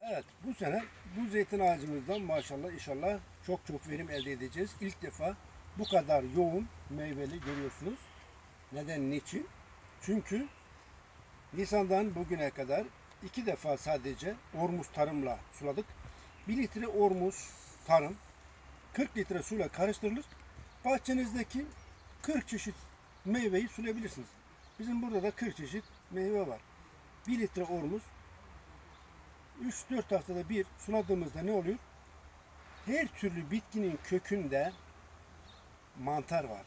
Evet bu sene bu zeytin ağacımızdan maşallah inşallah çok çok verim elde edeceğiz. İlk defa bu kadar yoğun meyveli görüyorsunuz. Neden niçin? Çünkü Nisan'dan bugüne kadar iki defa sadece Ormuz tarımla suladık. 1 litre Ormuz tarım 40 litre suyla karıştırılır. Bahçenizdeki 40 çeşit meyveyi sulayabilirsiniz. Bizim burada da 40 çeşit meyve var. 1 litre Ormuz 3-4 haftada bir suladığımızda ne oluyor? Her türlü bitkinin kökünde mantar var.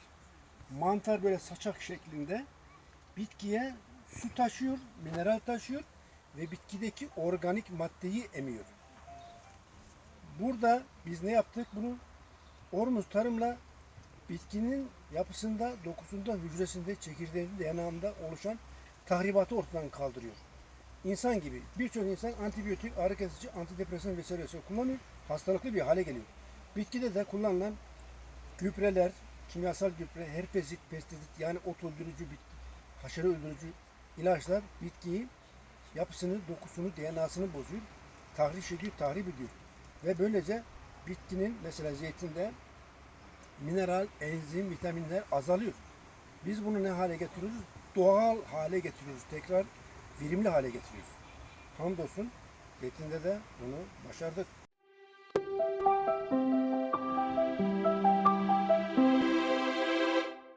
Mantar böyle saçak şeklinde bitkiye su taşıyor, mineral taşıyor ve bitkideki organik maddeyi emiyor. Burada biz ne yaptık? Bunu Ormuz tarımla bitkinin yapısında, dokusunda, hücresinde, çekirdeğinde, yanağında oluşan tahribatı ortadan kaldırıyor. İnsan gibi birçok insan antibiyotik, ağrı kesici, antidepresan vesaire vesaire kullanıyor. Hastalıklı bir hale geliyor. Bitkide de kullanılan gübreler, kimyasal gübre, herpesit, pestisit yani ot öldürücü, haşere öldürücü ilaçlar bitkiyi yapısını, dokusunu, DNA'sını bozuyor. Tahriş ediyor, tahrip ediyor. Ve böylece bitkinin mesela zeytinde mineral, enzim, vitaminler azalıyor. Biz bunu ne hale getiriyoruz? Doğal hale getiriyoruz. Tekrar verimli hale getiriyoruz. Hamdolsun zeytinde de bunu başardık. Müzik